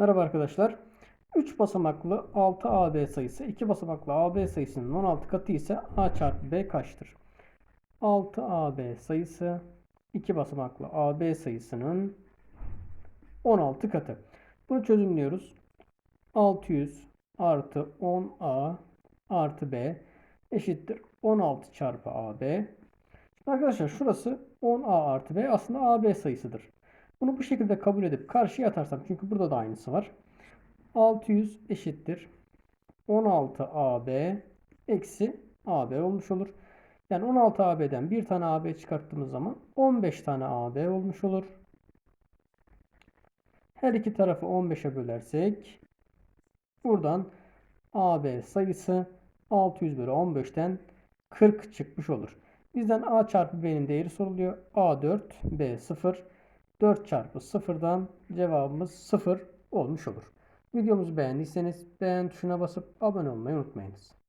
Merhaba arkadaşlar. 3 basamaklı 6AB sayısı 2 basamaklı AB sayısının 16 katı ise A çarpı B kaçtır? 6AB sayısı 2 basamaklı AB sayısının 16 katı. Bunu çözümlüyoruz. 600 artı 10A artı B eşittir 16 çarpı AB. Arkadaşlar şurası 10A artı B aslında AB sayısıdır. Bunu bu şekilde kabul edip karşıya atarsam çünkü burada da aynısı var. 600 eşittir 16AB eksi AB olmuş olur. Yani 16AB'den bir tane AB çıkarttığımız zaman 15 tane AB olmuş olur. Her iki tarafı 15'e bölersek buradan AB sayısı 600 bölü 15'ten 40 çıkmış olur. Bizden A çarpı B'nin değeri soruluyor. A4, B0. 4 çarpı 0'dan cevabımız 0 olmuş olur. Videomuzu beğendiyseniz beğen tuşuna basıp abone olmayı unutmayınız.